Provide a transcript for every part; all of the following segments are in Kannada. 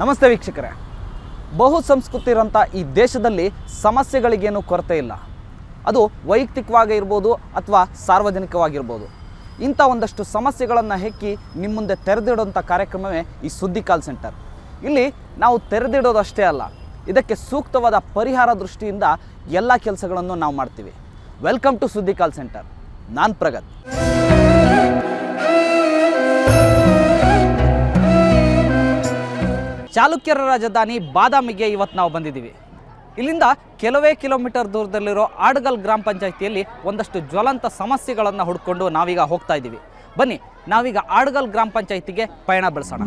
ನಮಸ್ತೆ ವೀಕ್ಷಕರೇ. ಬಹು ಸಂಸ್ಕೃತಿ ಇರೋಂಥ ಈ ದೇಶದಲ್ಲಿ ಸಮಸ್ಯೆಗಳಿಗೇನು ಕೊರತೆ ಇಲ್ಲ. ಅದು ವೈಯಕ್ತಿಕವಾಗಿ ಇರ್ಬೋದು ಅಥವಾ ಸಾರ್ವಜನಿಕವಾಗಿರ್ಬೋದು ಇಂಥ ಒಂದಷ್ಟು ಸಮಸ್ಯೆಗಳನ್ನು ಹೆಕ್ಕಿ ನಿಮ್ಮ ಮುಂದೆ ತೆರೆದಿಡುವಂಥ ಕಾರ್ಯಕ್ರಮವೇ ಈ ಸುದ್ದಿ ಕಾಲ್ ಸೆಂಟರ್. ಇಲ್ಲಿ ನಾವು ತೆರೆದಿಡೋದಷ್ಟೇ ಅಲ್ಲ, ಇದಕ್ಕೆ ಸೂಕ್ತವಾದ ಪರಿಹಾರ ದೃಷ್ಟಿಯಿಂದ ಎಲ್ಲ ಕೆಲಸಗಳನ್ನು ನಾವು ಮಾಡ್ತೀವಿ. ವೆಲ್ಕಮ್ ಟು ಸುದ್ದಿ ಕಾಲ್ ಸೆಂಟರ್. ನಾನು ಪ್ರಗತ್. ಚಾಲುಕ್ಯರ ರಾಜಧಾನಿ ಬಾದಾಮಿಗೆ ಇವತ್ತು ನಾವು ಬಂದಿದ್ದೀವಿ. ಇಲ್ಲಿಂದ ಕೆಲವೇ ಕಿಲೋಮೀಟರ್ ದೂರದಲ್ಲಿರೋ ಆಡ್ಗಲ್ ಗ್ರಾಮ ಪಂಚಾಯಿತಿಯಲ್ಲಿ ಒಂದಷ್ಟು ಜ್ವಲಂತ ಸಮಸ್ಯೆಗಳನ್ನು ಹುಡ್ಕೊಂಡು ನಾವೀಗ ಹೋಗ್ತಾ ಇದ್ದೀವಿ. ಬನ್ನಿ, ನಾವೀಗ ಆಡ್ಗಲ್ ಗ್ರಾಮ ಪಂಚಾಯಿತಿಗೆ ಪಯಣ ಬೆಳೆಸೋಣ.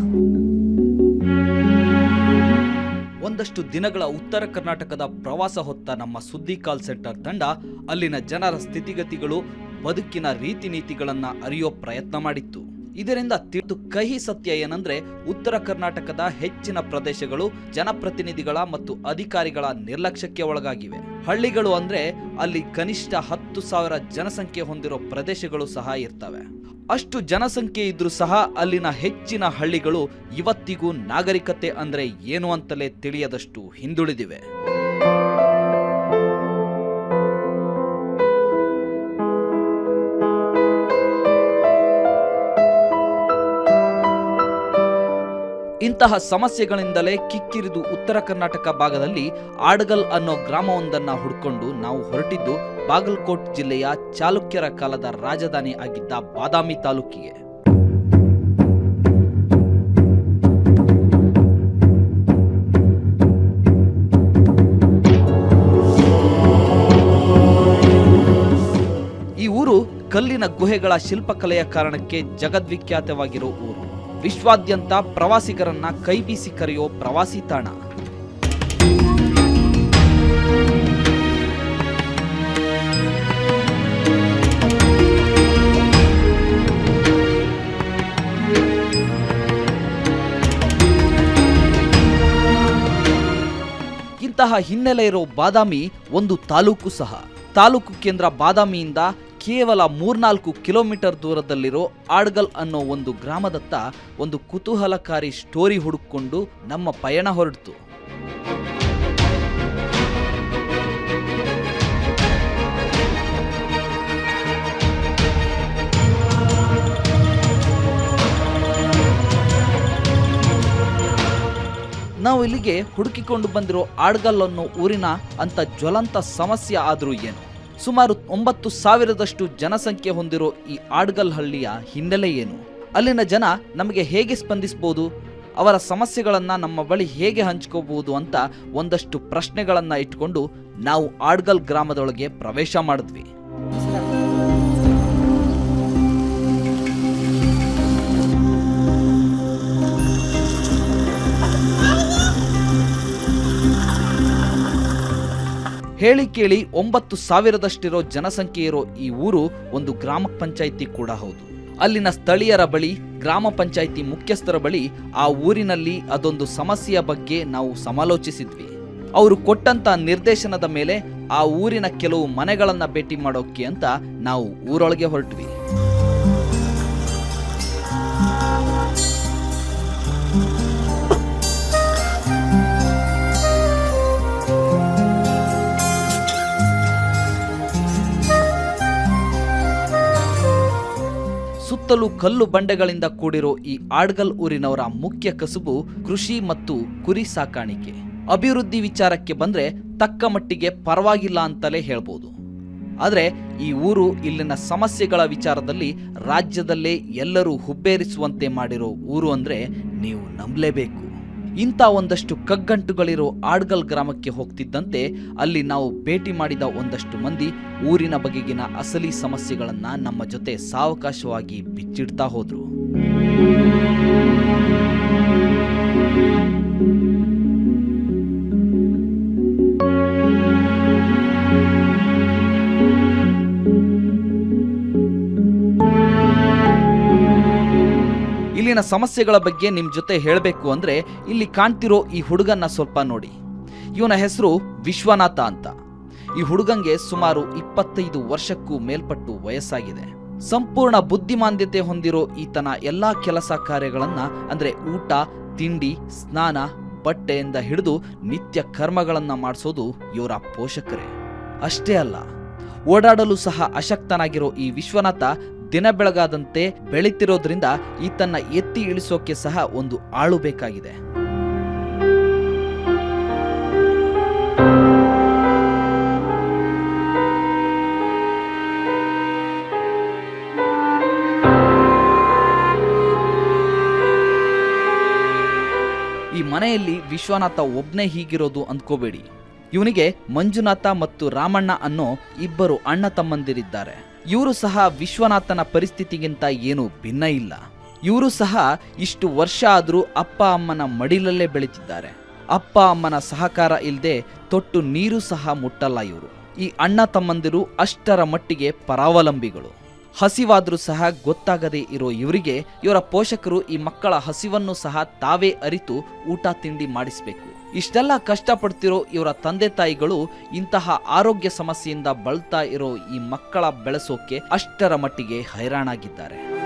ಒಂದಷ್ಟು ದಿನಗಳ ಉತ್ತರ ಕರ್ನಾಟಕದ ಪ್ರವಾಸ ಹೊತ್ತ ನಮ್ಮ ಸುದ್ದಿ ಕಾಲ್ ಸೆಂಟರ್ ತಂಡ ಅಲ್ಲಿನ ಜನರ ಸ್ಥಿತಿಗತಿಗಳು, ಬದುಕಿನ ರೀತಿ ನೀತಿಗಳನ್ನು ಅರಿಯೋ ಪ್ರಯತ್ನ ಮಾಡಿತ್ತು. ಇದರಿಂದ ತಿಳಿದು ಕಹಿ ಸತ್ಯ ಏನಂದ್ರೆ ಉತ್ತರ ಕರ್ನಾಟಕದ ಹೆಚ್ಚಿನ ಪ್ರದೇಶಗಳು, ಜನಪ್ರತಿನಿಧಿಗಳ ಮತ್ತು ಅಧಿಕಾರಿಗಳ ನಿರ್ಲಕ್ಷ್ಯಕ್ಕೆ ಒಳಗಾಗಿವೆ. ಹಳ್ಳಿಗಳು ಅಂದ್ರೆ ಅಲ್ಲಿ ಕನಿಷ್ಠ ಹತ್ತು ಸಾವಿರ ಜನಸಂಖ್ಯೆ ಹೊಂದಿರೋ ಪ್ರದೇಶಗಳು ಸಹ ಇರ್ತವೆ. ಅಷ್ಟು ಜನಸಂಖ್ಯೆ ಇದ್ರೂ ಸಹ ಅಲ್ಲಿನ ಹೆಚ್ಚಿನ ಹಳ್ಳಿಗಳು ಇವತ್ತಿಗೂ ನಾಗರಿಕತೆ ಅಂದ್ರೆ ಏನು ಅಂತಲೇ ತಿಳಿಯದಷ್ಟು ಹಿಂದುಳಿದಿವೆ. ಇಂತಹ ಸಮಸ್ಯೆಗಳಿಂದಲೇ ಕಿಕ್ಕಿರಿದು ಉತ್ತರ ಕರ್ನಾಟಕ ಭಾಗದಲ್ಲಿ ಆಡಗಲ್ ಅನ್ನೋ ಗ್ರಾಮವೊಂದನ್ನು ಹುಡ್ಕೊಂಡು ನಾವು ಹೊರಟಿದ್ದು ಬಾಗಲಕೋಟ್ ಜಿಲ್ಲೆಯ ಚಾಲುಕ್ಯರ ಕಾಲದ ರಾಜಧಾನಿ ಆಗಿದ್ದ ಬಾದಾಮಿ ತಾಲೂಕಿಗೆ. ಈ ಊರು ಕಲ್ಲಿನ ಗುಹೆಗಳ ಶಿಲ್ಪಕಲೆಯ ಕಾರಣಕ್ಕೆ ಜಗದ್ವಿಖ್ಯಾತವಾಗಿರೋ ಊರು. ವಿಶ್ವಾದ್ಯಂತ ಪ್ರವಾಸಿಗರನ್ನ ಕೈಬೀಸಿ ಕರೆಯೋ ಪ್ರವಾಸಿ ತಾಣ. ಇಂತಹ ಹಿನ್ನೆಲೆ ಇರೋ ಬಾದಾಮಿ ಒಂದು ತಾಲೂಕು ಸಹ. ತಾಲೂಕು ಕೇಂದ್ರ ಬಾದಾಮಿಯಿಂದ ಕೇವಲ ಮೂರ್ನಾಲ್ಕು ಕಿಲೋಮೀಟರ್ ದೂರದಲ್ಲಿರೋ ಆಡ್ಗಲ್ ಅನ್ನೋ ಒಂದು ಗ್ರಾಮದತ್ತ ಒಂದು ಕುತೂಹಲಕಾರಿ ಸ್ಟೋರಿ ಹುಡುಕೊಂಡು ನಮ್ಮ ಪಯಣ ಹೊರಡ್ತು. ನಾವು ಇಲ್ಲಿಗೆ ಹುಡುಕಿಕೊಂಡು ಬಂದಿರೋ ಆಡ್ಗಲ್ ಅನ್ನೋ ಊರಿನ ಅಂತ ಜ್ವಲಂತ ಸಮಸ್ಯೆ ಆದರೂ ಏನು? ಸುಮಾರು ಒಂಬತ್ತು ಸಾವಿರದಷ್ಟು ಜನಸಂಖ್ಯೆ ಹೊಂದಿರೋ ಈ ಆಡ್ಗಲ್ ಹಳ್ಳಿಯ ಹಿನ್ನೆಲೆ ಏನು? ಅಲ್ಲಿನ ಜನ ನಮಗೆ ಹೇಗೆ ಸ್ಪಂದಿಸಬಹುದು ಅವರ ಸಮಸ್ಯೆಗಳನ್ನು ನಮ್ಮ ಬಳಿ ಹೇಗೆ ಹಂಚ್ಕೋಬಹುದು ಅಂತ ಒಂದಷ್ಟು ಪ್ರಶ್ನೆಗಳನ್ನು ಇಟ್ಕೊಂಡು ನಾವು ಆಡ್ಗಲ್ ಗ್ರಾಮದೊಳಗೆ ಪ್ರವೇಶ ಮಾಡಿದ್ವಿ. ಹೇಳಿ ಕೇಳಿ ಒಂಬತ್ತು ಸಾವಿರದಷ್ಟಿರೋ ಜನಸಂಖ್ಯೆ ಇರೋ ಈ ಊರು ಒಂದು ಗ್ರಾಮ ಪಂಚಾಯಿತಿ ಕೂಡ ಹೌದು. ಅಲ್ಲಿನ ಸ್ಥಳೀಯರ ಬಳಿ, ಗ್ರಾಮ ಪಂಚಾಯಿತಿ ಮುಖ್ಯಸ್ಥರ ಬಳಿ ಆ ಊರಿನಲ್ಲಿ ಅದೊಂದು ಸಮಸ್ಯೆಯ ಬಗ್ಗೆ ನಾವು ಸಮಾಲೋಚಿಸಿದ್ವಿ. ಅವರು ಕೊಟ್ಟಂತ ನಿರ್ದೇಶನದ ಮೇಲೆ ಆ ಊರಿನ ಕೆಲವು ಮನೆಗಳನ್ನ ಭೇಟಿ ಮಾಡೋಕೆ ಅಂತ ನಾವು ಊರೊಳಗೆ ಹೊರಟ್ವಿ. ಸುತ್ತಲೂ ಕಲ್ಲು ಬಂಡೆಗಳಿಂದ ಕೂಡಿರೋ ಈ ಆಡ್ಗಲ್ ಊರಿನವರ ಮುಖ್ಯ ಕಸುಬು ಕೃಷಿ ಮತ್ತು ಕುರಿ ಸಾಕಾಣಿಕೆ. ಅಭಿವೃದ್ಧಿ ವಿಚಾರಕ್ಕೆ ಬಂದ್ರೆ ತಕ್ಕ ಮಟ್ಟಿಗೆ ಪರವಾಗಿಲ್ಲ ಅಂತಲೇ ಹೇಳ್ಬೋದು. ಆದರೆ ಈ ಊರು ಇಲ್ಲಿನ ಸಮಸ್ಯೆಗಳ ವಿಚಾರದಲ್ಲಿ ರಾಜ್ಯದಲ್ಲೇ ಎಲ್ಲರೂ ಹುಬ್ಬೇರಿಸುವಂತೆ ಮಾಡಿರೋ ಊರು ಅಂದ್ರೆ ನೀವು ನಂಬಲೇಬೇಕು. ಇಂಥ ಒಂದಷ್ಟು ಕಗ್ಗಂಟುಗಳಿರೋ ಆಡ್ಗಲ್ ಗ್ರಾಮಕ್ಕೆ ಹೋಗ್ತಿದ್ದಂತೆ ಅಲ್ಲಿ ನಾವು ಭೇಟಿ ಮಾಡಿದ ಒಂದಷ್ಟು ಮಂದಿ ಊರಿನ ಬಗೆಗಿನ ಅಸಲಿ ಸಮಸ್ಯೆಗಳನ್ನ ನಮ್ಮ ಜೊತೆ ಸಾವಕಾಶವಾಗಿ ಬಿಚ್ಚಿಡ್ತಾ ಹೋದ್ರು. ಇಲ್ಲಿನ ಸಮಸ್ಯೆಗಳ ಬಗ್ಗೆ ನಿಮ್ಮ ಜೊತೆ ಹೇಳಬೇಕು ಅಂದ್ರೆ ಇಲ್ಲಿ ಕಾಣ್ತಿರೋ ಈ ಹುಡುಗನ್ನ ಸ್ವಲ್ಪ ನೋಡಿ. ಇವನ ಹೆಸರು ವಿಶ್ವನಾಥ ಅಂತ. ಈ ಹುಡುಗಂಗೆ ಸುಮಾರು ಇಪ್ಪತ್ತೈದು ವರ್ಷಕ್ಕೂ ಮೇಲ್ಪಟ್ಟು ವಯಸ್ಸಾಗಿದೆ. ಸಂಪೂರ್ಣ ಬುದ್ಧಿಮಾಂದ್ಯತೆ ಹೊಂದಿರೋ ಈತನ ಎಲ್ಲಾ ಕೆಲಸ ಕಾರ್ಯಗಳನ್ನ ಅಂದ್ರೆ ಊಟ, ತಿಂಡಿ, ಸ್ನಾನ, ಬಟ್ಟೆಯಿಂದ ಹಿಡಿದು ನಿತ್ಯ ಕರ್ಮಗಳನ್ನ ಮಾಡಿಸೋದು ಇವರ ಪೋಷಕರೇ. ಅಷ್ಟೇ ಅಲ್ಲ, ಓಡಾಡಲು ಸಹ ಅಶಕ್ತನಾಗಿರೋ ಈ ವಿಶ್ವನಾಥ ದಿನ ಬೆಳಗಾದಂತೆ ಬೆಳೀತಿರೋದ್ರಿಂದ ಈತನ್ನ ಎತ್ತಿ ಇಳಿಸೋಕೆ ಸಹ ಒಂದು ಆಳು ಬೇಕಾಗಿದೆ. ಈ ಮನೆಯಲ್ಲಿ ವಿಶ್ವನಾಥ ಒಬ್ನೇ ಹೀಗಿರೋದು ಅಂದ್ಕೋಬೇಡಿ. ಇವನಿಗೆ ಮಂಜುನಾಥ ಮತ್ತು ರಾಮಣ್ಣ ಅನ್ನೋ ಇಬ್ಬರು ಅಣ್ಣ ತಮ್ಮಂದಿರಿದ್ದಾರೆ. ಇವರು ಸಹ ವಿಶ್ವನಾಥನ ಪರಿಸ್ಥಿತಿಗಿಂತ ಏನು ಭಿನ್ನ ಇಲ್ಲ. ಇವರು ಸಹ ಇಷ್ಟು ವರ್ಷ ಆದರೂ ಅಪ್ಪ ಅಮ್ಮನ ಮಡಿಲಲ್ಲೇ ಬೆಳೀತಿದ್ದಾರೆ. ಅಪ್ಪ ಅಮ್ಮನ ಸಹಕಾರ ಇಲ್ಲದೆ ತೊಟ್ಟು ನೀರು ಸಹ ಮುಟ್ಟಲ್ಲ ಇವರು. ಈ ಅಣ್ಣ ತಮ್ಮಂದಿರು ಅಷ್ಟರ ಮಟ್ಟಿಗೆ ಪರಾವಲಂಬಿಗಳು. ಹಸಿವಾದರೂ ಸಹ ಗೊತ್ತಾಗದೇ ಇರೋ ಇವರಿಗೆ ಇವರ ಪೋಷಕರು ಈ ಮಕ್ಕಳ ಹಸಿವನ್ನು ಸಹ ತಾವೇ ಅರಿತು ಊಟ ತಿಂಡಿ ಮಾಡಿಸಬೇಕು. ಇಷ್ಟೆಲ್ಲ ಕಷ್ಟಪಡ್ತಿರೋ ಇವರ ತಂದೆ ತಾಯಿಗಳು ಇಂತಹ ಆರೋಗ್ಯ ಸಮಸ್ಯೆಯಿಂದ ಬಳಲ್ತಾ ಇರೋ ಈ ಮಕ್ಕಳ ಬೆಳೆಸೋಕೆ ಅಷ್ಟರ ಮಟ್ಟಿಗೆ ಹೈರಾಣಾಗಿದ್ದಾರೆ.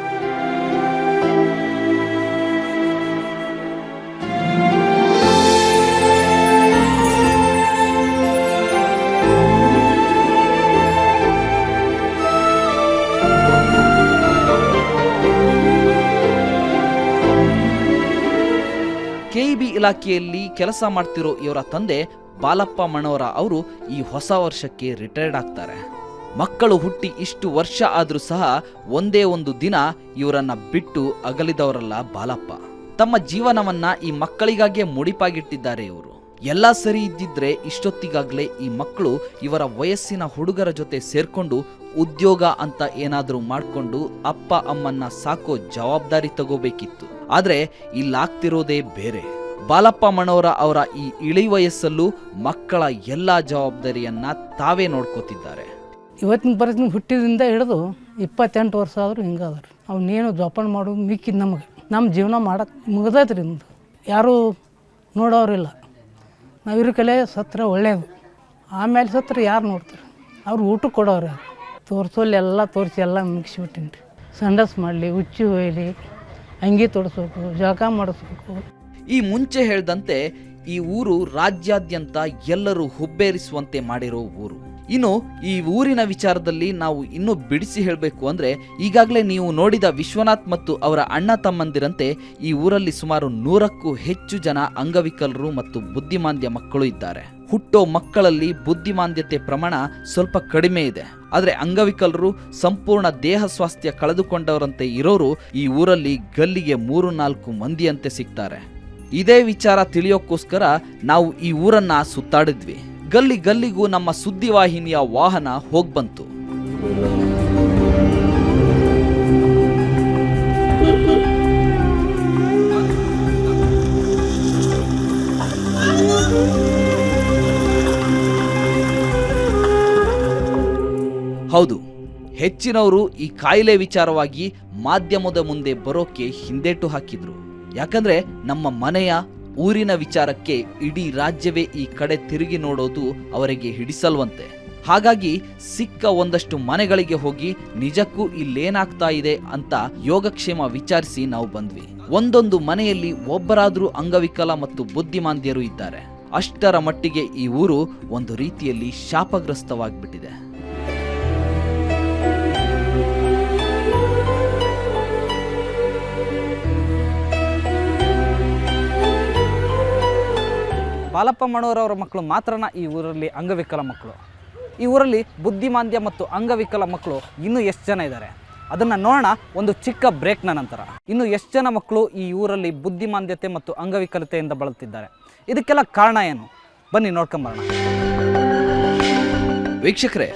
ಕೆಇಬಿ ಇಲಾಖೆಯಲ್ಲಿ ಕೆಲಸ ಮಾಡ್ತಿರೋ ಇವರ ತಂದೆ ಬಾಲಪ್ಪ ಮಣೋರ ಅವರು ಈ ಹೊಸ ವರ್ಷಕ್ಕೆ ರಿಟೈರ್ಡ್ ಆಗ್ತಾರೆ. ಮಕ್ಕಳು ಹುಟ್ಟಿ ಇಷ್ಟು ವರ್ಷ ಆದರೂ ಸಹ ಒಂದೇ ಒಂದು ದಿನ ಇವರನ್ನ ಬಿಟ್ಟು ಅಗಲಿದವರಲ್ಲ ಬಾಲಪ್ಪ. ತಮ್ಮ ಜೀವನವನ್ನ ಈ ಮಕ್ಕಳಿಗಾಗಿಯೇ ಮುಡಿಪಾಗಿಟ್ಟಿದ್ದಾರೆ ಇವರು. ಎಲ್ಲ ಸರಿ ಇದ್ದಿದ್ರೆ ಇಷ್ಟೊತ್ತಿಗಾಗ್ಲೇ ಈ ಮಕ್ಕಳು ಇವರ ವಯಸ್ಸಿನ ಹುಡುಗರ ಜೊತೆ ಸೇರ್ಕೊಂಡು ಉದ್ಯೋಗ ಅಂತ ಏನಾದರೂ ಮಾಡ್ಕೊಂಡು ಅಪ್ಪ ಅಮ್ಮನ್ನ ಸಾಕೋ ಜವಾಬ್ದಾರಿ ತಗೋಬೇಕಿತ್ತು. ಆದ್ರೆ ಇಲ್ಲಾಗ್ತಿರೋದೇ ಬೇರೆ. ಬಾಲಪ್ಪ ಮಣೋರ ಅವರ ಈ ಇಳಿ ವಯಸ್ಸಲ್ಲೂ ಮಕ್ಕಳ ಎಲ್ಲ ಜವಾಬ್ದಾರಿಯನ್ನ ತಾವೇ ನೋಡ್ಕೋತಿದ್ದಾರೆ. ಇವತ್ತಿನ ಪರಿಸ್ಥಿತಿ ಹುಟ್ಟಿದಿಂದ ಹಿಡಿದು ಇಪ್ಪತ್ತೆಂಟು ವರ್ಷ ಆದರೂ ಹಿಂಗಾದ್ರು. ಅವನ್ನೇನು ಜೋಪಾನ ಮಾಡೋದು ಮಿಕ್ಕಿದ್ದು ನಮಗೆ. ನಮ್ಮ ಜೀವನ ಮಾಡಕ್ಕೆ ಮುಗ್ದೈತ್ರಿ ನಿಮ್ಮದು ಯಾರೂ ನೋಡೋರಿಲ್ಲ. ನಾವು ಇರೋ ಕಲೆ ಸತ್ರ ಒಳ್ಳೆಯದು ಆಮೇಲೆ ಸತ್ರ ಯಾರು ನೋಡ್ತಾರೆ? ಅವ್ರು ಊಟ ಕೊಡೋರು ಯಾರು? ತೋರಿಸೋಲ್ಲಿ ಎಲ್ಲ ತೋರಿಸಿ ಎಲ್ಲ ರೀ ಸಂಡಸ್ ಮಾಡಲಿ, ಹುಚ್ಚಿ ಹೊಯ್ಲಿ ಅಂಗಿ ತೊಡಿಸ್ಬೇಕು, ಜಳಕ ಮಾಡಿಸ್ಬೇಕು. ಈ ಮುಂಚೆ ಹೇಳ್ದಂತೆ ಈ ಊರು ರಾಜ್ಯಾದ್ಯಂತ ಎಲ್ಲರೂ ಹುಬ್ಬೇರಿಸುವಂತೆ ಮಾಡಿರೋ ಊರು. ಇನ್ನು ಈ ಊರಿನ ವಿಚಾರದಲ್ಲಿ ನಾವು ಇನ್ನೂ ಬಿಡಿಸಿ ಹೇಳಬೇಕು ಅಂದ್ರೆ ಈಗಾಗಲೇ ನೀವು ನೋಡಿದ ವಿಶ್ವನಾಥ್ ಮತ್ತು ಅವರ ಅಣ್ಣ ತಮ್ಮಂದಿರಂತೆ ಈ ಊರಲ್ಲಿ ಸುಮಾರು ನೂರಕ್ಕೂ ಹೆಚ್ಚು ಜನ ಅಂಗವಿಕಲರು ಮತ್ತು ಬುದ್ಧಿಮಾಂದ್ಯ ಮಕ್ಕಳು ಇದ್ದಾರೆ. ಹುಟ್ಟೋ ಮಕ್ಕಳಲ್ಲಿ ಬುದ್ಧಿಮಾಂದ್ಯತೆ ಪ್ರಮಾಣ ಸ್ವಲ್ಪ ಕಡಿಮೆ ಇದೆ. ಆದರೆ ಅಂಗವಿಕಲರು ಸಂಪೂರ್ಣ ದೇಹ ಸ್ವಾಸ್ಥ್ಯ ಕಳೆದುಕೊಂಡವರಂತೆ ಇರೋರು ಈ ಊರಲ್ಲಿ ಗಲ್ಲಿಗೆ ಮೂರು ನಾಲ್ಕು ಮಂದಿಯಂತೆ ಸಿಗ್ತಾರೆ. ಇದೇ ವಿಚಾರ ತಿಳಿಯೋಕ್ಕೋಸ್ಕರ ನಾವು ಈ ಊರನ್ನ ಸುತ್ತಾಡಿದ್ವಿ. ಗಲ್ಲಿ ಗಲ್ಲಿಗೂ ನಮ್ಮ ಸುದ್ದಿವಾಹಿನಿಯ ವಾಹನ ಹೋಗ್ಬಂತು. ಹೌದು, ಹೆಚ್ಚಿನವರು ಈ ಕಾಯಿಲೆ ವಿಚಾರವಾಗಿ ಮಾಧ್ಯಮದ ಮುಂದೆ ಬರೋಕೆ ಹಿಂದೇಟು ಹಾಕಿದ್ರು. ಯಾಕಂದ್ರೆ ನಮ್ಮ ಮನೆಯ ಊರಿನ ವಿಚಾರಕ್ಕೆ ಇಡೀ ರಾಜ್ಯವೇ ಈ ಕಡೆ ತಿರುಗಿ ನೋಡೋದು ಅವರಿಗೆ ಹಿಡಿಸಲ್ವಂತೆ. ಹಾಗಾಗಿ ಸಿಕ್ಕ ಒಂದಷ್ಟು ಮನೆಗಳಿಗೆ ಹೋಗಿ ನಿಜಕ್ಕೂ ಇಲ್ಲೇನಾಗ್ತಾ ಇದೆ ಅಂತ ಯೋಗಕ್ಷೇಮ ವಿಚಾರಿಸಿ ನಾವು ಬಂದ್ವಿ. ಒಂದೊಂದು ಮನೆಯಲ್ಲಿ ಒಬ್ಬರಾದ್ರೂ ಅಂಗವಿಕಲ ಮತ್ತು ಬುದ್ಧಿಮಾಂದ್ಯರು ಇದ್ದಾರೆ. ಅಷ್ಟರ ಮಟ್ಟಿಗೆ ಈ ಊರು ಒಂದು ರೀತಿಯಲ್ಲಿ ಶಾಪಗ್ರಸ್ತವಾಗ್ಬಿಟ್ಟಿದೆ. ಬಾಲಪ್ಪ ಮಣೋರವರ ಮಕ್ಕಳು ಮಾತ್ರನ ಈ ಊರಲ್ಲಿ ಅಂಗವಿಕಲ ಮಕ್ಕಳು. ಈ ಊರಲ್ಲಿ ಬುದ್ಧಿಮಾಂದ್ಯ ಮತ್ತು ಅಂಗವಿಕಲ ಮಕ್ಕಳು ಇನ್ನೂ ಎಷ್ಟು ಜನ ಇದ್ದಾರೆ ಅದನ್ನು ನೋಡೋಣ ಒಂದು ಚಿಕ್ಕ ಬ್ರೇಕ್ನ ನಂತರ. ಇನ್ನು ಎಷ್ಟು ಜನ ಮಕ್ಕಳು ಈ ಊರಲ್ಲಿ ಬುದ್ಧಿಮಾಂದ್ಯತೆ ಮತ್ತು ಅಂಗವಿಕಲತೆಯಿಂದ ಬಳಲ್ತಿದ್ದಾರೆ? ಇದಕ್ಕೆಲ್ಲ ಕಾರಣ ಏನು? ಬನ್ನಿ ನೋಡ್ಕೊಂಬರೋಣ ವೀಕ್ಷಕರೇ,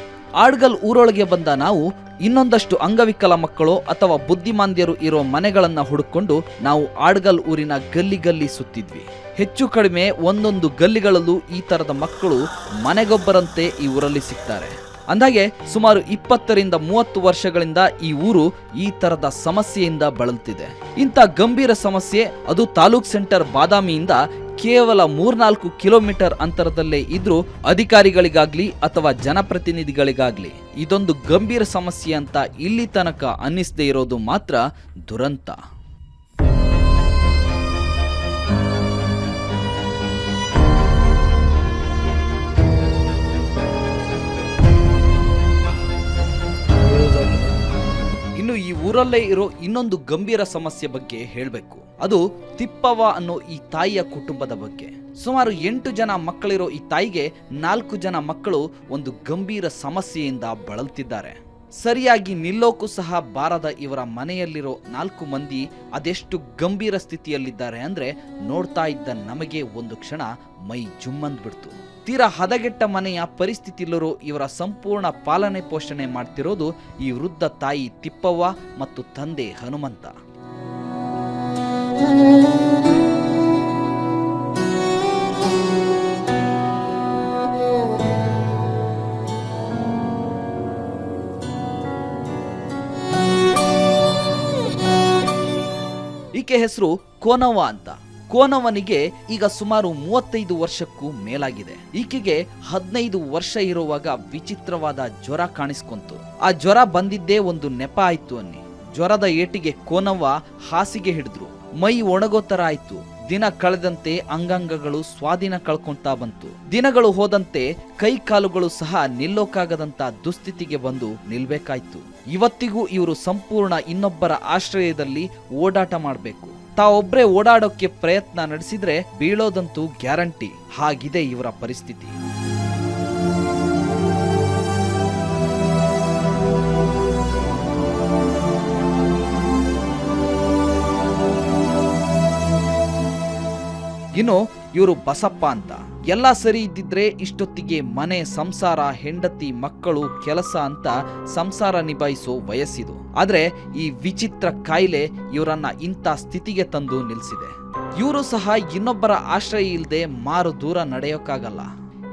ಆಡ್ಗಲ್ ಊರೊಳಗೆ ಬಂದ ನಾವು ಇನ್ನೊಂದಷ್ಟು ಅಂಗವಿಕಲ ಮಕ್ಕಳು ಅಥವಾ ಬುದ್ಧಿಮಾಂದ್ಯರು ಇರೋ ಮನೆಗಳನ್ನು ಹುಡುಕೊಂಡು ನಾವು ಆಡ್ಗಲ್ ಊರಿನ ಗಲ್ಲಿ ಗಲ್ಲಿ ಸುತ್ತಿದ್ವಿ. ಹೆಚ್ಚು ಕಡಿಮೆ ಒಂದೊಂದು ಗಲ್ಲಿಗಳಲ್ಲೂ ಈ ತರದ ಮಕ್ಕಳು ಮನೆಗೊಬ್ಬರಂತೆ ಈ ಊರಲ್ಲಿ ಸಿಗ್ತಾರೆ. ಅಂದಾಗೆ ಸುಮಾರು ಇಪ್ಪತ್ತರಿಂದ ಮೂವತ್ತು ವರ್ಷಗಳಿಂದ ಈ ಊರು ಈ ತರದ ಸಮಸ್ಯೆಯಿಂದ ಬಳಲ್ತಿದೆ. ಇಂಥ ಗಂಭೀರ ಸಮಸ್ಯೆ ಅದು ತಾಲೂಕ್ ಸೆಂಟರ್ ಬಾದಾಮಿಯಿಂದ ಕೇವಲ ಮೂರ್ನಾಲ್ಕು ಕಿಲೋಮೀಟರ್ ಅಂತರದಲ್ಲೇ ಇದ್ರೂ ಅಧಿಕಾರಿಗಳಿಗಾಗ್ಲಿ ಅಥವಾ ಜನಪ್ರತಿನಿಧಿಗಳಿಗಾಗ್ಲಿ ಇದೊಂದು ಗಂಭೀರ ಸಮಸ್ಯೆ ಅಂತ ಇಲ್ಲಿ ತನಕ ಅನ್ನಿಸದೇ ಇರೋದು ಮಾತ್ರ ದುರಂತ. ಈ ಊರಲ್ಲೇ ಇರೋ ಇನ್ನೊಂದು ಗಂಭೀರ ಸಮಸ್ಯೆ ಬಗ್ಗೆ ಹೇಳಬೇಕು. ಅದು ತಿಪ್ಪವ್ವ ಅನ್ನೋ ಈ ತಾಯಿಯ ಕುಟುಂಬದ ಬಗ್ಗೆ. ಸುಮಾರು ಎಂಟು ಜನ ಮಕ್ಕಳಿರೋ ಈ ತಾಯಿಗೆ ನಾಲ್ಕು ಜನ ಮಕ್ಕಳು ಒಂದು ಗಂಭೀರ ಸಮಸ್ಯೆಯಿಂದ ಬಳಲ್ತಿದ್ದಾರೆ. ಸರಿಯಾಗಿ ನಿಲ್ಲೋಕ್ಕೂ ಸಹ ಬಾರದ ಇವರ ಮನೆಯಲ್ಲಿರೋ ನಾಲ್ಕು ಮಂದಿ ಅದೆಷ್ಟು ಗಂಭೀರ ಸ್ಥಿತಿಯಲ್ಲಿದ್ದಾರೆ ಅಂದ್ರೆ ನೋಡ್ತಾ ಇದ್ದ ನಮಗೆ ಒಂದು ಕ್ಷಣ ಮೈ ಜುಮ್ಮಂದ್ಬಿಡ್ತು ತೀರಾ ಹದಗೆಟ್ಟ ಮನೆಯ ಪರಿಸ್ಥಿತಿಯಲ್ಲಿರೋ ಇವರ ಸಂಪೂರ್ಣ ಪಾಲನೆ ಪೋಷಣೆ ಮಾಡ್ತಿರೋದು ಈ ವೃದ್ಧ ತಾಯಿ ತಿಪ್ಪವ್ವ ಮತ್ತು ತಂದೆ ಹನುಮಂತ. ಈಕೆ ಹೆಸರು ಕೋನವ ಅಂತ. ಕೋನವನಿಗೆ ಈಗ ಸುಮಾರು ಮೂವತ್ತೈದು ವರ್ಷಕ್ಕೂ ಮೇಲಾಗಿದೆ. ಈಕೆಗೆ ಹದಿನೈದು ವರ್ಷ ಇರುವಾಗ ವಿಚಿತ್ರವಾದ ಜ್ವರ ಕಾಣಿಸ್ಕೊಂತು. ಆ ಜ್ವರ ಬಂದಿದ್ದೇ ಒಂದು ನೆಪ ಆಯ್ತು ಅನ್ನಿ. ಜ್ವರದ ಏಟಿಗೆ ಕೋನವ್ವ ಹಾಸಿಗೆ ಹಿಡಿದ್ರು. ಮೈ ಒಣಗೋ ಥರ ಆಯ್ತು ದಿನ ಕಳೆದಂತೆ ಅಂಗಾಂಗಗಳು ಸ್ವಾಧೀನ ಕಳ್ಕೊಂತಾ ಬಂತು. ದಿನಗಳು ಹೋದಂತೆ ಕೈ ಕಾಲುಗಳು ಸಹ ನಿಲ್ಲೋಕಾಗದಂತ ದುಸ್ಥಿತಿಗೆ ಬಂದು ನಿಲ್ಬೇಕಾಯ್ತು. ಇವತ್ತಿಗೂ ಇವರು ಸಂಪೂರ್ಣ ಇನ್ನೊಬ್ಬರ ಆಶ್ರಯದಲ್ಲಿ ಓಡಾಟ ಮಾಡಬೇಕು. ತಾವೊಬ್ಬರೇ ಓಡಾಡೋಕೆ ಪ್ರಯತ್ನ ನಡೆಸಿದ್ರೆ ಬೀಳೋದಂತೂ ಗ್ಯಾರಂಟಿ. ಹಾಗಿದೆ ಇವರ ಪರಿಸ್ಥಿತಿ. ಇನ್ನು ಇವರು ಬಸಪ್ಪ ಅಂತ. ಎಲ್ಲ ಸರಿ ಇದ್ದಿದ್ರೆ ಇಷ್ಟೊತ್ತಿಗೆ ಮನೆ, ಸಂಸಾರ, ಹೆಂಡತಿ, ಮಕ್ಕಳು, ಕೆಲಸ ಅಂತ ಸಂಸಾರ ನಿಭಾಯಿಸೋ ವಯಸ್ಸಿದು. ಆದ್ರೆ ಈ ವಿಚಿತ್ರ ಕಾಯಿಲೆ ಇವರನ್ನ ಇಂಥ ಸ್ಥಿತಿಗೆ ತಂದು ನಿಲ್ಲಿಸಿದೆ ಇವರು ಸಹ ಇನ್ನೊಬ್ಬರ ಆಶ್ರಯ ಇಲ್ಲದೆ ಮಾರು ದೂರ ನಡೆಯೋಕ್ಕಾಗಲ್ಲ.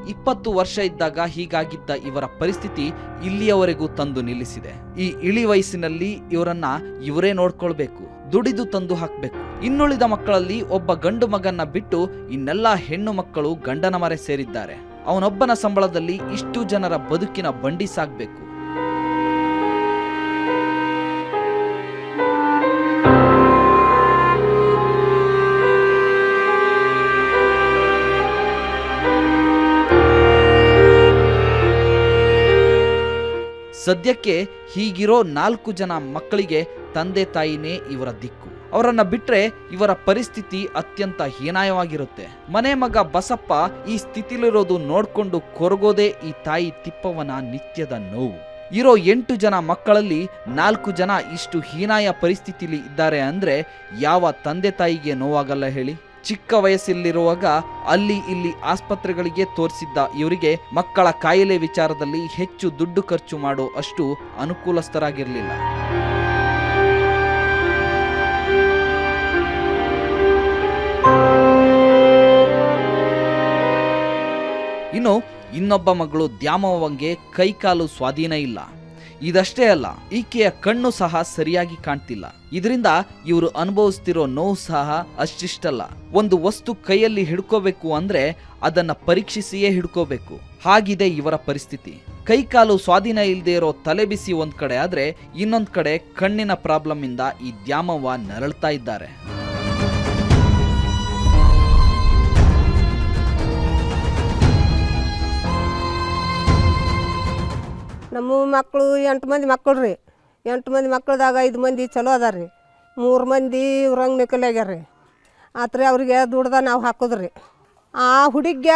ಇಪ್ಪತ್ತು ವರ್ಷ ಇದ್ದಾಗ ಹೀಗಾಗಿದ್ದ ಇವರ ಪರಿಸ್ಥಿತಿ ಇಲ್ಲಿಯವರೆಗೂ ತಂದು ನಿಲ್ಲಿಸಿದೆ. ಈ ಇಳಿ ವಯಸ್ಸಿನಲ್ಲಿ ಇವರನ್ನ ಇವರೇ ನೋಡ್ಕೊಳ್ಬೇಕು. ದುಡಿದು ತಂದು ಹಾಕಬೇಕು. ಇನ್ನುಳಿದ ಮಕ್ಕಳಲ್ಲಿ ಒಬ್ಬ ಗಂಡು ಮಗನ್ನ ಬಿಟ್ಟು ಇನ್ನೆಲ್ಲ ಹೆಣ್ಣು ಮಕ್ಕಳು ಗಂಡನ ಮರೆ ಸೇರಿದ್ದಾರೆ. ಅವನೊಬ್ಬನ ಸಂಬಳದಲ್ಲಿ ಇಷ್ಟು ಜನರ ಬದುಕಿನ ಬಂಡಿ ಸಾಗ್ಬೇಕು ಸದ್ಯಕ್ಕೆ ಹೀಗಿರೋ ನಾಲ್ಕು ಜನ ಮಕ್ಕಳಿಗೆ ತಂದೆ ತಾಯಿನೇ ಇವರ ದಿಕ್ಕು. ಅವರನ್ನ ಬಿಟ್ರೆ ಇವರ ಪರಿಸ್ಥಿತಿ ಅತ್ಯಂತ ಹೀನಾಯವಾಗಿರುತ್ತೆ. ಮನೆ ಮಗ ಬಸಪ್ಪ ಈ ಸ್ಥಿತಿಲಿರೋದು ನೋಡ್ಕೊಂಡು ಕೊರಗೋದೇ ಈ ತಾಯಿ ತಿಪ್ಪವನ ನಿತ್ಯದ ನೋವು. ಇರೋ ಎಂಟು ಜನ ಮಕ್ಕಳಲ್ಲಿ ನಾಲ್ಕು ಜನ ಇಷ್ಟು ಹೀನಾಯ ಪರಿಸ್ಥಿತಿಲಿ ಇದ್ದಾರೆ ಅಂದ್ರೆ ಯಾವ ತಂದೆ ತಾಯಿಗೆ ನೋವಾಗಲ್ಲ ಹೇಳಿ? ಚಿಕ್ಕ ವಯಸ್ಸಲ್ಲಿರುವಾಗ ಅಲ್ಲಿ ಇಲ್ಲಿ ಆಸ್ಪತ್ರೆಗಳಿಗೆ ತೋರಿಸಿದ್ದ ಇವರಿಗೆ ಮಕ್ಕಳ ಕಾಯಿಲೆ ವಿಚಾರದಲ್ಲಿ ಹೆಚ್ಚು ದುಡ್ಡು ಖರ್ಚು ಮಾಡೋ ಅಷ್ಟು ಅನುಕೂಲಸ್ಥರಾಗಿರಲಿಲ್ಲ. ಇನ್ನು ಇನ್ನೊಬ್ಬ ಮಗಳು ದ್ಯಾಮವ್ವಂಗೆ ಕೈಕಾಲು ಸ್ವಾಧೀನ ಇಲ್ಲ. ಇದಷ್ಟೇ ಅಲ್ಲ, ಈಕೆಯ ಕಣ್ಣು ಸಹ ಸರಿಯಾಗಿ ಕಾಣ್ತಿಲ್ಲ. ಇದರಿಂದ ಇವರು ಅನುಭವಿಸ್ತಿರೋ ನೋವು ಸಹ ಅಷ್ಟಿಷ್ಟಲ್ಲ. ಒಂದು ವಸ್ತು ಕೈಯಲ್ಲಿ ಹಿಡ್ಕೋಬೇಕು ಅಂದ್ರೆ ಅದನ್ನ ಪರೀಕ್ಷಿಸಿಯೇ ಹಿಡ್ಕೋಬೇಕು. ಹಾಗಿದೆ ಇವರ ಪರಿಸ್ಥಿತಿ. ಕೈಕಾಲು ಸ್ವಾಧೀನ ಇಲ್ಲದೆ ಇರೋ ತಲೆ ಬಿಸಿ ಒಂದ್ ಕಡೆ ಆದ್ರೆ ಇನ್ನೊಂದ್ ಕಡೆ ಕಣ್ಣಿನ ಪ್ರಾಬ್ಲಮ್ ಇಂದ ಈ ದ್ಯಾಮವ್ವ ನರಳ್ತಾ ಇದ್ದಾರೆ. ನಮ್ಮ ಮಕ್ಕಳು ಎಂಟು ಮಂದಿ ಮಕ್ಕಳು ರೀ. ಎಂಟು ಮಂದಿ ಮಕ್ಕಳದಾಗ ಐದು ಮಂದಿ ಚಲೋ ಅದಾರ ರೀ. ಮೂರು ಮಂದಿ ರಂಗ್ ನಿಕಲ್ ಆಗ್ಯಾರ ರೀ. ಆತ್ರಿ ಅವ್ರಿಗೆ ದುಡ್ದ ನಾವು ಹಾಕೋದ್ರಿ ಆ ಹುಡುಗ್ಯ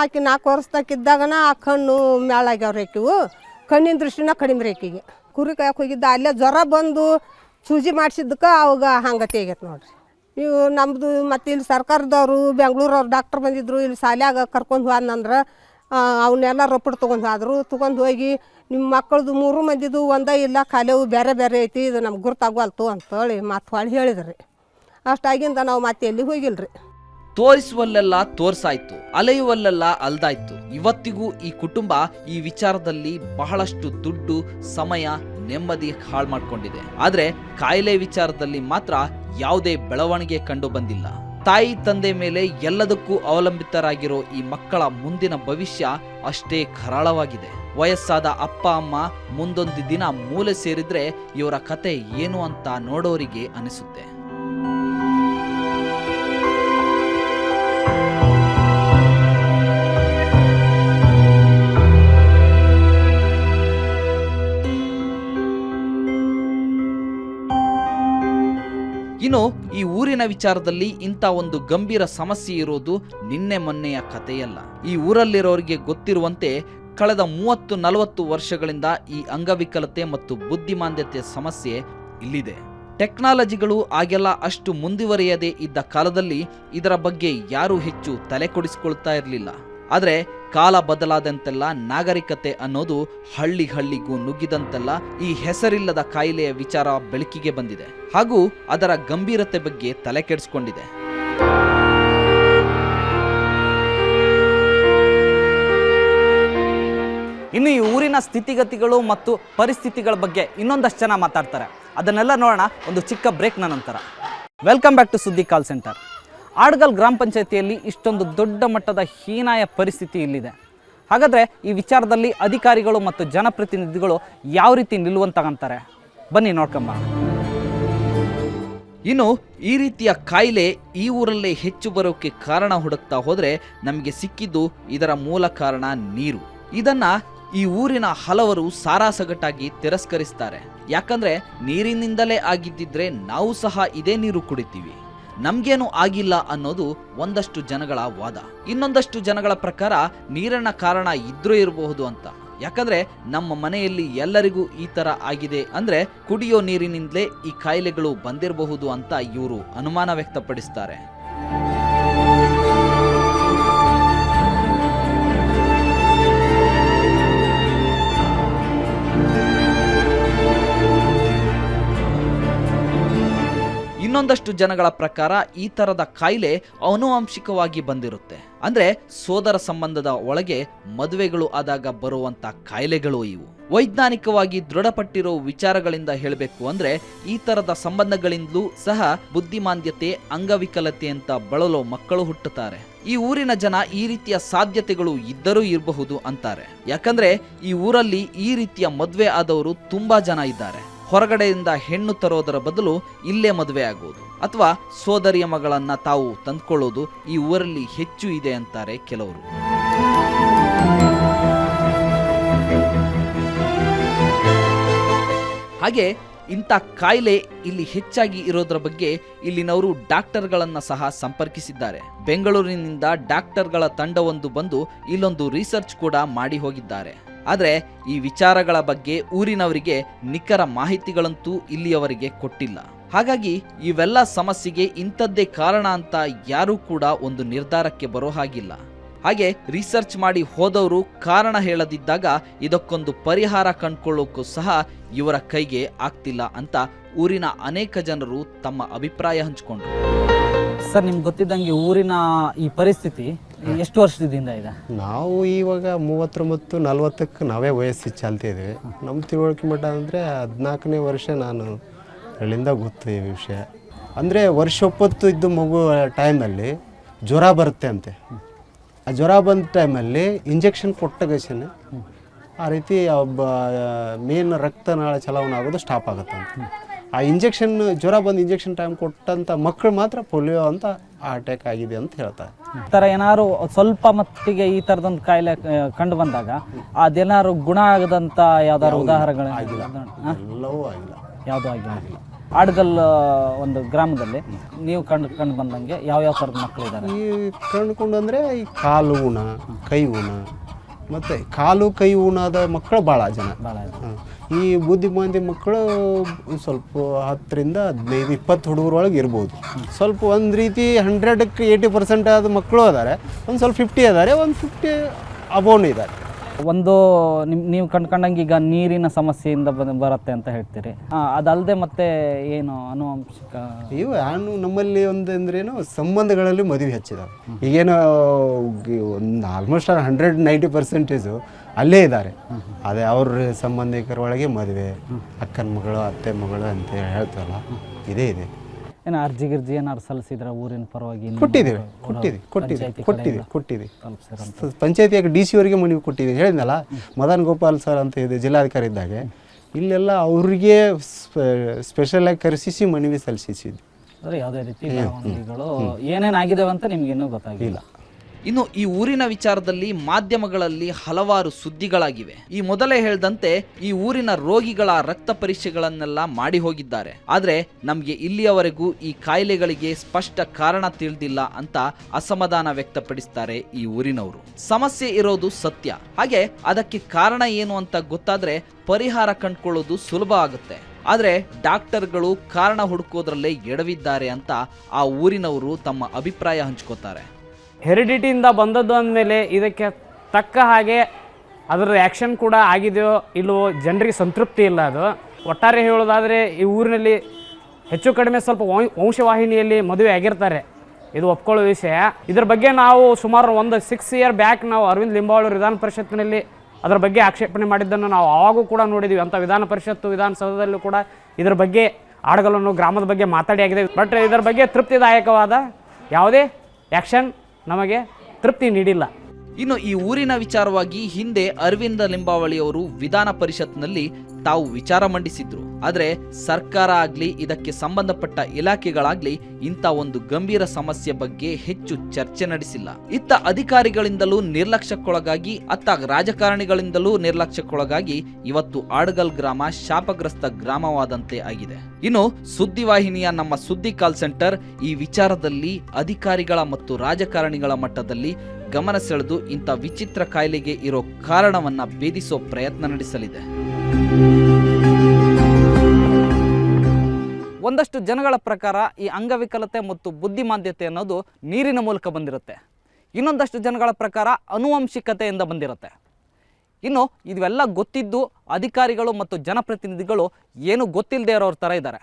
ಆಕೆ ನಾಲ್ಕು ವರ್ಷದಾಗಿದ್ದಾಗನ ಆ ಕಣ್ಣು ಮ್ಯಾಳಾಗ್ಯಾವ್ರಿ ಆಕಿವು. ಕಣ್ಣಿನ ದೃಷ್ಟಿನ ಕಡಿಮೆ ರೀ ಆಕಿಗೆ. ಕುರಿ ಕಾಯಕ್ಕೆ ಹೋಗಿದ್ದ ಅಲ್ಲೇ ಜ್ವರ ಬಂದು ಸೂಜಿ ಮಾಡಿಸಿದ್ದಕ್ಕೆ ಅವಾಗ ಹಂಗತಿ ಆಗೈತೆ ನೋಡ್ರಿ. ಇವು ನಮ್ಮದು ಮತ್ತು ಇಲ್ಲಿ ಸರ್ಕಾರದವರು ಬೆಂಗಳೂರವ್ರು ಡಾಕ್ಟ್ರ್ ಬಂದಿದ್ರು, ಇಲ್ಲಿ ಶಾಲ್ಯಾಗ ಕರ್ಕೊಂಡು ಹೋದ್ನಂದ್ರೆ ಅವನ್ನೆಲ್ಲ ರೊಪ್ಪಡ್ ತೊಗೊಂಡು ಆದರು ತೊಗೊಂಡು ಹೋಗಿ ನಿಮ್ಮ ಮಕ್ಕಳದು ಮೂರು ಮಂದಿದು ಒಂದೇ ಇಲ್ಲ ಕಾಲೇವು ಬೇರೆ ಬೇರೆ ಐತಿ, ಇದು ನಮ್ಗೆ ಗುರ್ತಾಗವಲ್ತು ಅಂತೇಳಿ ಮತ್ತು ಹೊಳ್ಳಿ ಹೇಳಿದ್ರಿ. ಅಷ್ಟಾಗಿಂದ ನಾವು ಮತ್ತೆ ಎಲ್ಲಿ ಹೋಗಿಲ್ಲ ರೀ ತೋರಿಸುವಲ್ಲೆಲ್ಲ ತೋರ್ಸಾಯ್ತು, ಅಲೆಯುವಲ್ಲೆಲ್ಲ ಅಲ್ದಾಯ್ತು. ಇವತ್ತಿಗೂ ಈ ಕುಟುಂಬ ಈ ವಿಚಾರದಲ್ಲಿ ಬಹಳಷ್ಟು ದುಡ್ಡು, ಸಮಯ, ನೆಮ್ಮದಿ ಹಾಳು ಮಾಡ್ಕೊಂಡಿದೆ. ಆದ್ರೆ ಕಾಯಿಲೆ ವಿಚಾರದಲ್ಲಿ ಮಾತ್ರ ಯಾವುದೇ ಬೆಳವಣಿಗೆ ಕಂಡು ಬಂದಿಲ್ಲ. ತಾಯಿ ತಂದೆ ಮೇಲೆ ಎಲ್ಲದಕ್ಕೂ ಅವಲಂಬಿತರಾಗಿರೋ ಈ ಮಕ್ಕಳ ಮುಂದಿನ ಭವಿಷ್ಯ ಅಷ್ಟೇ ಕರಾಳವಾಗಿದೆ. ವಯಸ್ಸಾದ ಅಪ್ಪ, ಅಮ್ಮ ಮುಂದೊಂದು ದಿನ ಮೂಲೆ ಸೇರಿದ್ರೆ ಇವರ ಕತೆ ಏನು ಅಂತ ನೋಡೋರಿಗೆ ಅನಿಸುತ್ತೆ. ಇನ್ನು ಈ ಊರಿನ ವಿಚಾರದಲ್ಲಿ ಇಂಥ ಒಂದು ಗಂಭೀರ ಸಮಸ್ಯೆ ಇರೋದು ನಿನ್ನೆ ಮೊನ್ನೆಯ ಕಥೆಯಲ್ಲ. ಈ ಊರಲ್ಲಿರೋರಿಗೆ ಗೊತ್ತಿರುವಂತೆ ಕಳೆದ ಮೂವತ್ತು ನಲವತ್ತು ವರ್ಷಗಳಿಂದ ಈ ಅಂಗವಿಕಲತೆ ಮತ್ತು ಬುದ್ಧಿಮಾಂದ್ಯತೆ ಸಮಸ್ಯೆ ಇಲ್ಲಿದೆ. ಟೆಕ್ನಾಲಜಿಗಳು ಆಗೆಲ್ಲ ಅಷ್ಟು ಮುಂದುವರಿಯದೇ ಇದ್ದ ಕಾಲದಲ್ಲಿ ಇದರ ಬಗ್ಗೆ ಯಾರೂ ಹೆಚ್ಚು ತಲೆ ಇರಲಿಲ್ಲ. ಆದರೆ ಕಾಲ ಬದಲಾದಂತೆಲ್ಲ ನಾಗರಿಕತೆ ಅನ್ನೋದು ಹಳ್ಳಿ ಹಳ್ಳಿಗೂ ನುಗ್ಗಿದಂತೆಲ್ಲ ಈ ಹೆಸರಿಲ್ಲದ ಕಾಯಿಲೆಯ ವಿಚಾರ ಬೆಳಕಿಗೆ ಬಂದಿದೆ. ಹಾಗೂ ಅದರ ಗಂಭೀರತೆ ಬಗ್ಗೆ ತಲೆ ಕೆಡಿಸ್ಕೊಂಡಿದೆ. ಇನ್ನು ಈ ಊರಿನ ಸ್ಥಿತಿಗತಿಗಳು ಮತ್ತು ಪರಿಸ್ಥಿತಿಗಳ ಬಗ್ಗೆ ಇನ್ನೊಂದಷ್ಟು ಜನ ಮಾತಾಡ್ತಾರೆ. ಅದನ್ನೆಲ್ಲ ನೋಡೋಣ. ಒಂದು ಚಿಕ್ಕ ಬ್ರೇಕ್ನ ನಂತರ. ವೆಲ್ಕಮ್ ಬ್ಯಾಕ್ ಟು ಸುದ್ದಿ ಕಾಲ್ ಸೆಂಟರ್ ಆಡ್ಗಲ್ ಗ್ರಾಮ ಪಂಚಾಯತಿಯಲ್ಲಿ ಇಷ್ಟೊಂದು ದೊಡ್ಡ ಮಟ್ಟದ ಹೀನಾಯ ಪರಿಸ್ಥಿತಿ ಇಲ್ಲಿದೆ. ಹಾಗಾದರೆ ಈ ವಿಚಾರದಲ್ಲಿ ಅಧಿಕಾರಿಗಳು ಮತ್ತು ಜನಪ್ರತಿನಿಧಿಗಳು ಯಾವ ರೀತಿ ನಿಲ್ಲುವಂತಾಗಂತಾರೆ ಬನ್ನಿ ನೋಡ್ಕೊಂಬ ಇನ್ನು ಈ ರೀತಿಯ ಕಾಯಿಲೆ ಈ ಊರಲ್ಲೇ ಹೆಚ್ಚು ಬರೋಕ್ಕೆ ಕಾರಣ ಹುಡುಕ್ತಾ ಹೋದರೆ ನಮಗೆ ಸಿಕ್ಕಿದ್ದು ಇದರ ಮೂಲ ಕಾರಣ ನೀರು. ಇದನ್ನ ಈ ಊರಿನ ಹಲವರು ಸಾರಾಸಗಟಾಗಿ ತಿರಸ್ಕರಿಸ್ತಾರೆ. ಯಾಕಂದ್ರೆ ನೀರಿನಿಂದಲೇ ಆಗಿದ್ದಿದ್ರೆ ನಾವು ಸಹ ಇದೇ ನೀರು ಕುಡಿತೀವಿ. ನಮ್ಗೇನು ಆಗಿಲ್ಲ ಅನ್ನೋದು ಒಂದಷ್ಟು ಜನಗಳ ವಾದ. ಇನ್ನೊಂದಷ್ಟು ಜನಗಳ ಪ್ರಕಾರ ನೀರಿನ ಕಾರಣ ಇದ್ರೂ ಇರಬಹುದು ಅಂತ. ಯಾಕಂದ್ರೆ ನಮ್ಮ ಮನೆಯಲ್ಲಿ ಎಲ್ಲರಿಗೂ ಈ ತರ ಆಗಿದೆ ಅಂದ್ರೆ ಕುಡಿಯೋ ನೀರಿನಿಂದಲೇ ಈ ಕಾಯಿಲೆಗಳು ಬಂದಿರಬಹುದು ಅಂತ ಇವರು ಅನುಮಾನ ವ್ಯಕ್ತಪಡಿಸ್ತಾರೆ. ಇನ್ನೊಂದಷ್ಟು ಜನಗಳ ಪ್ರಕಾರ ಈ ತರದ ಕಾಯಿಲೆ ಅನುವಂಶಿಕವಾಗಿ ಬಂದಿರುತ್ತೆ. ಅಂದ್ರೆ ಸೋದರ ಸಂಬಂಧದ ಒಳಗೆ ಮದುವೆಗಳು ಆದಾಗ ಬರುವಂತ ಕಾಯಿಲೆಗಳು ಇವು. ವೈಜ್ಞಾನಿಕವಾಗಿ ದೃಢಪಟ್ಟಿರೋ ವಿಚಾರಗಳಿಂದ ಹೇಳಬೇಕು ಅಂದ್ರೆ ಈ ತರದ ಸಂಬಂಧಗಳಿಂದಲೂ ಸಹ ಬುದ್ಧಿಮಾಂದ್ಯತೆ, ಅಂಗವಿಕಲತೆ ಅಂತ ಬಳಲೋ ಮಕ್ಕಳು ಹುಟ್ಟುತ್ತಾರೆ. ಈ ಊರಿನ ಜನ ಈ ರೀತಿಯ ಸಾಧ್ಯತೆಗಳು ಇದ್ದರೂ ಇರಬಹುದು ಅಂತಾರೆ. ಯಾಕಂದ್ರೆ ಈ ಊರಲ್ಲಿ ಈ ರೀತಿಯ ಮದುವೆ ಆದವರು ತುಂಬಾ ಜನ ಇದ್ದಾರೆ. ಹೊರಗಡೆಯಿಂದ ಹೆಣ್ಣು ತರೋದರ ಬದಲು ಇಲ್ಲೇ ಮದುವೆ ಆಗುವುದು. ಅಥವಾ ಸೋದರಿಯ ಮಗಳನ್ನ ತಾವು ತಂದುಕೊಳ್ಳೋದು ಈ ಊರಲ್ಲಿ ಹೆಚ್ಚು ಇದೆ ಅಂತಾರೆ ಕೆಲವರು. ಹಾಗೆ ಇಂಥ ಕಾಯಿಲೆ ಇಲ್ಲಿ ಹೆಚ್ಚಾಗಿ ಇರೋದ್ರ ಬಗ್ಗೆ ಇಲ್ಲಿನವರು ಡಾಕ್ಟರ್ಗಳನ್ನು ಸಹ ಸಂಪರ್ಕಿಸಿದ್ದಾರೆ. ಬೆಂಗಳೂರಿನಿಂದ ಡಾಕ್ಟರ್ಗಳ ತಂಡವೊಂದು ಬಂದು ಇಲ್ಲೊಂದು ರಿಸರ್ಚ್ ಕೂಡ ಮಾಡಿ ಹೋಗಿದ್ದಾರೆ. ಆದರೆ ಈ ವಿಚಾರಗಳ ಬಗ್ಗೆ ಊರಿನವರಿಗೆ ನಿಖರ ಮಾಹಿತಿಗಳಂತೂ ಇಲ್ಲಿಯವರಿಗೆ ಕೊಟ್ಟಿಲ್ಲ. ಹಾಗಾಗಿ ಇವೆಲ್ಲ ಸಮಸ್ಯೆಗೆ ಇಂಥದ್ದೇ ಕಾರಣ ಅಂತ ಯಾರೂ ಕೂಡ ಒಂದು ನಿರ್ಧಾರಕ್ಕೆ ಬರೋ ಹಾಗಿಲ್ಲ. ಹಾಗೆ ರಿಸರ್ಚ್ ಮಾಡಿ ಹೋದವರು ಕಾರಣ ಹೇಳದಿದ್ದಾಗ ಇದಕ್ಕೊಂದು ಪರಿಹಾರ ಕಂಡುಕೊಳ್ಳೋಕ್ಕೂ ಸಹ ಇವರ ಕೈಗೆ ಆಗ್ತಿಲ್ಲ ಅಂತ ಊರಿನ ಅನೇಕ ಜನರು ತಮ್ಮ ಅಭಿಪ್ರಾಯ ಹಂಚಿಕೊಂಡರು. ಸರ್, ನಿಮ್ಗೆ ಗೊತ್ತಿದ್ದಂಗೆ ಊರಿನ ಈ ಪರಿಸ್ಥಿತಿ ಎಷ್ಟು ವರ್ಷದಿಂದ ಇದೆ ನಾವು ಇವಾಗ ಮೂವತ್ತೊಂಬತ್ತು, ನಲ್ವತ್ತಕ್ಕೆ ನಾವೇ ವಯಸ್ಸು ಚಾಲ್ತಾ ಇದ್ದೀವಿ. ನಮ್ಮ ತಿಳುವಳಿಕೆ ಮಟ್ಟ ಅಂದರೆ ಹದಿನಾಲ್ಕನೇ ವರ್ಷ ನಾನು ಅಲ್ಲಿಂದ ಗೊತ್ತು ಈ ವಿಷಯ. ಅಂದರೆ ವರ್ಷೊಪ್ಪತ್ತು ಇದ್ದು ಮಗು ಟೈಮಲ್ಲಿ ಜ್ವರ ಬರುತ್ತೆ ಅಂತೆ. ಆ ಜ್ವರ ಬಂದ ಟೈಮಲ್ಲಿ ಇಂಜೆಕ್ಷನ್ ಕೊಟ್ಟಾಗೇಶನ್ ಆ ರೀತಿ ಒಬ್ಬ ಮೇನ್ ರಕ್ತನಾಳ ಚಲಾವಣೆ ಆಗೋದು ಸ್ಟಾಪ್ ಆಗುತ್ತಂತೆ ಆ ಇಂಜೆಕ್ಷನ್ ಜ್ವರ ಬಂದು ಇಂಜೆಕ್ಷನ್ ಟೈಮ್ ಕೊಟ್ಟಂಥ ಮಕ್ಕಳು ಮಾತ್ರ ಪೋಲಿಯೋ ಅಂತ ಅಟ್ಯಾಕ್ ಆಗಿದೆ ಅಂತ ಹೇಳ್ತಾರೆ. ಈ ಥರ ಏನಾದ್ರು ಸ್ವಲ್ಪ ಮಟ್ಟಿಗೆ ಈ ಥರದೊಂದು ಕಾಯಿಲೆ ಕಂಡು ಬಂದಾಗ ಅದೇನಾದ್ರು ಗುಣ ಆಗದಂತ ಯಾವ್ದಾದ್ರು ಉದಾಹರಣೆಗಳು ಎಲ್ಲವೂ ಆಗಿಲ್ಲ. ಯಾವುದೂ ಆಗಿಲ್ಲ. ಆಡ್ಗಲ್ ಒಂದು ಗ್ರಾಮದಲ್ಲಿ ನೀವು ಕಂಡು ಕಂಡು ಬಂದಂಗೆ ಯಾವ ಯಾವ ಥರದ ಮಕ್ಕಳು ಇದ್ದಾರೆ? ಈ ಕಂಡುಕೊಂಡು ಅಂದರೆ ಈ ಕಾಲು ಉಣ ಕೈ ಉಣ ಮತ್ತು ಕಾಲು ಕೈ ಉಣದ ಮಕ್ಕಳು ಭಾಳ ಜನ. ಭಾಳ ಹ. ಈ ಬುದ್ಧಿಮಾಂದಿ ಮಕ್ಕಳು ಸ್ವಲ್ಪ ಹತ್ತರಿಂದ ಹದಿನೈದು ಇಪ್ಪತ್ತು ಹುಡುಗರೊಳಗೆ ಇರ್ಬೋದು. ಸ್ವಲ್ಪ ಒಂದು ರೀತಿ ಹಂಡ್ರೆಡಕ್ಕೆ ಏಯ್ಟಿ ಪರ್ಸೆಂಟ್ ಆದ ಮಕ್ಕಳು ಅದಾರೆ ಒಂದು ಸ್ವಲ್ಪ ಫಿಫ್ಟಿ ಅದಾರೆ ಒಂದು ಫಿಫ್ಟಿ ಅಬೌನ್ ಇದ್ದಾರೆ ಒಂದು ನಿಮ್ ನೀವು ಕಂಡ್ಕೊಂಡಂಗೆ ಈಗ ನೀರಿನ ಸಮಸ್ಯೆಯಿಂದ ಬರುತ್ತೆ ಅಂತ ಹೇಳ್ತೀರಿ. ಅದಲ್ಲದೆ ಮತ್ತೆ ಏನು ಅನುವಂಶಿಕ ಇವು ನಾನು ನಮ್ಮಲ್ಲಿ ಒಂದು ಅಂದ್ರೇನು ಸಂಬಂಧಗಳಲ್ಲಿ ಮದುವೆ ಹೆಚ್ಚಿದಾವೆ ಈಗೇನು ಒಂದು ಆಲ್ಮೋಸ್ಟ್ ಹಂಡ್ರೆಡ್ ನೈಂಟಿ ಪರ್ಸೆಂಟೇಜು ಅಲ್ಲೇ ಇದ್ದಾರೆ. ಅದೇ ಅವ್ರ ಸಂಬಂಧಿಕರ ಒಳಗೆ ಮದುವೆ ಅಕ್ಕನ ಮಗಳು ಅತ್ತೆ ಮಗಳು ಅಂತ ಹೇಳ್ತಾರಲ್ಲ ಇದೇ ಇದೆ. ಏನು ಅರ್ಜಿ ಗಿರ್ಜಿ ಏನಾದ್ರು ಸಲ್ಲಿಸಿದ್ರೆ ಊರಿನ ಪರವಾಗಿ? ಕೊಟ್ಟಿದ್ದೀವಿ ಕೊಟ್ಟಿದ್ದೇವೆ ಕೊಟ್ಟಿದ್ದೀವಿ ಕೊಟ್ಟಿದ್ದೀವಿ ಪಂಚಾಯ್ತಿ ಕೊಟ್ಟಿದ್ದೀವಿ ಪಂಚಾಯತಿಯಾಗ ಡಿ ಸಿ ಅವರಿಗೆ ಮನವಿ ಕೊಟ್ಟಿದ್ದೀವಿ. ಹೇಳಿದ್ನಲ್ಲ ಮದನ್ ಗೋಪಾಲ್ ಸರ್ ಅಂತ ಇದೆ ಜಿಲ್ಲಾಧಿಕಾರಿ ಇದ್ದಾಗ ಇಲ್ಲೆಲ್ಲ ಅವ್ರಿಗೆ ಸ್ಪೆಷಲಾಗಿ ಕರೆಸಿಸಿ ಮನವಿ ಸಲ್ಲಿಸಿದ್ವಿ. ಅಂದ್ರೆ ಯಾವುದೇ ರೀತಿ ಏನೇನಾಗಿದ್ದಾವೆ ಅಂತ ನಿಮ್ಗೆ ಇನ್ನೂ ಗೊತ್ತಾಗಿಲ್ಲ. ಇನ್ನು ಈ ಊರಿನ ವಿಚಾರದಲ್ಲಿ ಮಾಧ್ಯಮಗಳಲ್ಲಿ ಹಲವಾರು ಸುದ್ದಿಗಳಾಗಿವೆ. ಈ ಮೊದಲೇ ಹೇಳ್ದಂತೆ ಈ ಊರಿನ ರೋಗಿಗಳ ರಕ್ತ ಪರೀಕ್ಷೆಗಳನ್ನೆಲ್ಲ ಮಾಡಿ ಹೋಗಿದ್ದಾರೆ. ಆದ್ರೆ ನಮ್ಗೆ ಇಲ್ಲಿಯವರೆಗೂ ಈ ಕಾಯಿಲೆಗಳಿಗೆ ಸ್ಪಷ್ಟ ಕಾರಣ ತಿಳಿದಿಲ್ಲ ಅಂತ ಅಸಮಾಧಾನ ವ್ಯಕ್ತಪಡಿಸ್ತಾರೆ ಈ ಊರಿನವರು. ಸಮಸ್ಯೆ ಇರೋದು ಸತ್ಯ. ಹಾಗೆ ಅದಕ್ಕೆ ಕಾರಣ ಏನು ಅಂತ ಗೊತ್ತಾದ್ರೆ ಪರಿಹಾರ ಕಂಡುಕೊಳ್ಳೋದು ಸುಲಭ ಆಗುತ್ತೆ. ಆದರೆ ಡಾಕ್ಟರ್ಗಳು ಕಾರಣ ಹುಡುಕೋದ್ರಲ್ಲೇ ಎಡವಿದ್ದಾರೆ ಅಂತ ಆ ಊರಿನವರು ತಮ್ಮ ಅಭಿಪ್ರಾಯ ಹಂಚ್ಕೋತಾರೆ. ಹೆರಿಡಿಟಿಯಿಂದ ಬಂದದ್ದು ಅಂದಮೇಲೆ ಇದಕ್ಕೆ ತಕ್ಕ ಹಾಗೆ ಅದರ ಆ್ಯಕ್ಷನ್ ಕೂಡ ಆಗಿದೆಯೋ ಇಲ್ಲವೋ ಜನರಿಗೆ ಸಂತೃಪ್ತಿ ಇಲ್ಲ ಅದು. ಒಟ್ಟಾರೆ ಹೇಳೋದಾದರೆ ಈ ಊರಿನಲ್ಲಿ ಹೆಚ್ಚು ಕಡಿಮೆ ಸ್ವಲ್ಪ ವಂಶ- ವಂಶವಾಹಿನಿಯಲ್ಲಿ ಮದುವೆ ಆಗಿರ್ತಾರೆ. ಇದು ಒಪ್ಕೊಳ್ಳೋ ವಿಷಯ. ಇದ್ರ ಬಗ್ಗೆ ನಾವು ಸುಮಾರು ಒಂದು ಸಿಕ್ಸ್ ಇಯರ್ ಬ್ಯಾಕ್ ನಾವು ಅರವಿಂದ್ ಲಿಂಬಾವಳಿ ವಿಧಾನ ಪರಿಷತ್ತಿನಲ್ಲಿ ಅದರ ಬಗ್ಗೆ ಆಕ್ಷೇಪಣೆ ಮಾಡಿದ್ದನ್ನು ನಾವು ಆವಾಗೂ ಕೂಡ ನೋಡಿದ್ವಿ. ಅಂತ ವಿಧಾನ ಪರಿಷತ್ತು, ವಿಧಾನಸೌಧದಲ್ಲೂ ಕೂಡ ಇದರ ಬಗ್ಗೆ ಆಡಗಲನ್ನು ಗ್ರಾಮದ ಬಗ್ಗೆ ಮಾತಾಡಿ ಆಗಿದೆ. ಬಟ್ ಇದರ ಬಗ್ಗೆ ತೃಪ್ತಿದಾಯಕವಾದ ಯಾವುದೇ ಆ್ಯಕ್ಷನ್ ನಮಗೆ ತೃಪ್ತಿ ನೀಡಿಲ್ಲ. ಇನ್ನು ಈ ಊರಿನ ವಿಚಾರವಾಗಿ ಹಿಂದೆ ಅರವಿಂದ ಲಿಂಬಾವಳಿಯವರು ವಿಧಾನ ಪರಿಷತ್ನಲ್ಲಿ ತಾವು ವಿಚಾರ ಮಂಡಿಸಿದ್ರು. ಆದರೆ ಸರ್ಕಾರ ಆಗ್ಲಿ, ಇದಕ್ಕೆ ಸಂಬಂಧಪಟ್ಟ ಇಲಾಖೆಗಳಾಗ್ಲಿ ಇಂಥ ಒಂದು ಗಂಭೀರ ಸಮಸ್ಯೆ ಬಗ್ಗೆ ಹೆಚ್ಚು ಚರ್ಚೆ ನಡೆಸಿಲ್ಲ. ಇತ್ತ ಅಧಿಕಾರಿಗಳಿಂದಲೂ ನಿರ್ಲಕ್ಷ್ಯಕ್ಕೊಳಗಾಗಿ, ಅತ್ತ ರಾಜಕಾರಣಿಗಳಿಂದಲೂ ನಿರ್ಲಕ್ಷ್ಯಕ್ಕೊಳಗಾಗಿ ಇವತ್ತು ಆಡಗಲ್ ಗ್ರಾಮ ಶಾಪಗ್ರಸ್ತ ಗ್ರಾಮವಾದಂತೆ ಆಗಿದೆ. ಇನ್ನು ಸುದ್ದಿವಾಹಿನಿಯ ನಮ್ಮ ಸುದ್ದಿ ಕಾಲ್ ಸೆಂಟರ್ ಈ ವಿಚಾರದಲ್ಲಿ ಅಧಿಕಾರಿಗಳ ಮತ್ತು ರಾಜಕಾರಣಿಗಳ ಮಟ್ಟದಲ್ಲಿ ಗಮನ ಸೆಳೆದು ಇಂಥ ವಿಚಿತ್ರ ಕಾಯಿಲೆಗೆ ಇರೋ ಕಾರಣವನ್ನ ಭೇದಿಸೋ ಪ್ರಯತ್ನ ನಡೆಸಲಿದೆ. ಒಂದಷ್ಟು ಜನಗಳ ಪ್ರಕಾರ ಈ ಅಂಗವಿಕಲತೆ ಮತ್ತು ಬುದ್ಧಿಮಾಂದ್ಯತೆ ಅನ್ನೋದು ನೀರಿನ ಮೂಲಕ ಬಂದಿರುತ್ತೆ. ಇನ್ನೊಂದಷ್ಟು ಜನಗಳ ಪ್ರಕಾರ ಅನುವಂಶಿಕತೆಯಿಂದ ಬಂದಿರುತ್ತೆ. ಇನ್ನು ಇವೆಲ್ಲ ಗೊತ್ತಿದ್ದು ಅಧಿಕಾರಿಗಳು ಮತ್ತು ಜನಪ್ರತಿನಿಧಿಗಳು ಏನು ಗೊತ್ತಿಲ್ಲದೆ ಇರೋರ ಥರ ಇದ್ದಾರೆ.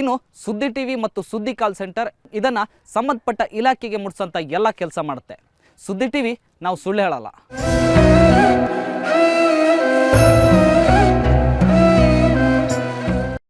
ಇನ್ನು ಸುದ್ದಿ ಟಿ ವಿ ಮತ್ತು ಸುದ್ದಿ ಕಾಲ್ ಸೆಂಟರ್ ಇದನ್ನು ಸಂಬಂಧಪಟ್ಟ ಇಲಾಖೆಗೆ ಮುಟ್ಸೋಂಥ ಎಲ್ಲ ಕೆಲಸ ಮಾಡುತ್ತೆ. ಸುದ್ದಿ ಟಿವಿ ನಾವು ಸುಳ್ಳು ಹೇಳಲ್ಲ.